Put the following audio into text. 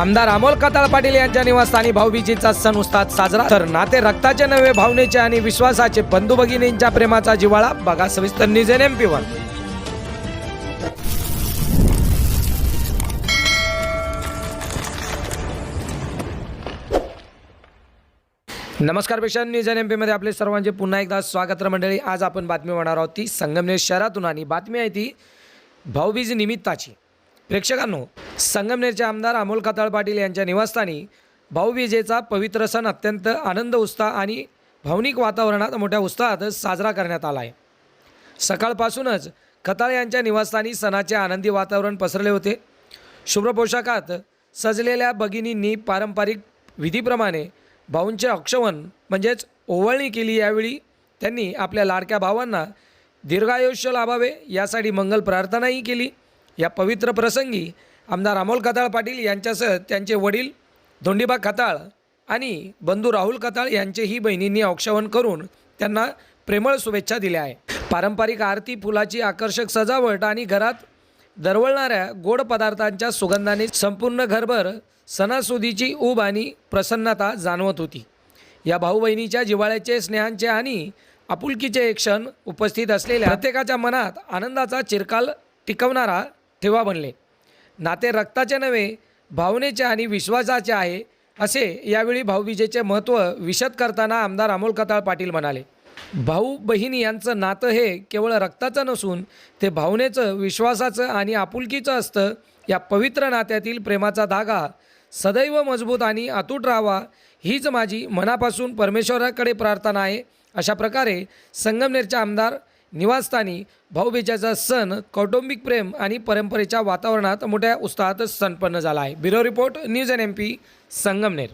आमदार अमोल कताळ पाटील यांच्या निवासस्थानी भाऊबीजीचा सण उस्ताद साजरा. तर नाते रक्ताचे नव्हे भावनेचे आणि विश्वासाचे बंधू भगिनींच्या प्रेमाचा जिव्हाळा बघा सविस्तर न्यूज एन एमपी वन नमस्कार पेशन न्यूज एन एम पीमध्ये आपले सर्वांचे पुन्हा एकदा स्वागत मंडळी. आज आपण बातमी होणार आहोत ती संगमनेर शहरातून आणि बातमी आहे ती भाऊबीज निमित्ताची. प्रेक्षकांनो संगमनेरचे आमदार अमोल खताळ पाटील यांच्या निवासस्थानी भाऊबीजेचा पवित्र सण अत्यंत आनंद उत्साह आणि भावनिक वातावरणात मोठ्या उत्साहात साजरा करण्यात आला आहे. सकाळपासूनच खताळ यांच्या निवासस्थानी सणाचे आनंदी वातावरण पसरले होते. शुभ्र पोशाखात सजलेल्या भगिनींनी पारंपरिक विधीप्रमाणे भाऊंचे अक्षवन म्हणजेच ओवळणी केली यावेळी त्यांनी आपल्या लाडक्या भावांना दीर्घायुष्य लाभावे यासाठी मंगल प्रार्थनाही केली. या पवित्र प्रसंगी आमदार अमोल खताळ पाटील यांच्यासह त्यांचे वडील धोंडीबा खताळ आणि बंधू राहुल खताळ यांचेही बहिणींनी औक्षवण करून त्यांना प्रेमळ शुभेच्छा दिल्या आहे पारंपरिक आरती फुलाची आकर्षक सजावट आणि घरात दरवळणाऱ्या गोड पदार्थांच्या सुगंधाने संपूर्ण घरभर सणासुदीची ऊब आणि प्रसन्नता जाणवत होती. या भाऊ बहिणीच्या जिव्हाळ्याचे स्नेहांचे आणि आपुलकीचे एक क्षण उपस्थित असलेल्या प्रत्येकाच्या मनात आनंदाचा चिरकाल टिकवणारा ठेवा बनले. नाते रक्ताचे नव्हे भावनेचे आणि विश्वासाचे आहे असे यावेळी भाऊबीजेचे महत्त्व विशद करताना आमदार अमोल कताळ पाटील म्हणाले. भाऊ बहीण यांचं नातं हे केवळ रक्ताचं नसून ते भावनेचं विश्वासाचं आणि आपुलकीचं असतं. या पवित्र नात्यातील प्रेमाचा धागा सदैव मजबूत आणि अतूट राहावा हीच माझी मनापासून परमेश्वराकडे प्रार्थना आहे. अशा प्रकारे संगमनेरच्या आमदार निवासस्थानी भाऊबीजाचा सण कौटुंबिक प्रेम आणि परंपरेच्या वातावरणात मोठ्या उत्साहात संपन्न झाला आहे. Bureau report news N M P Sangamner.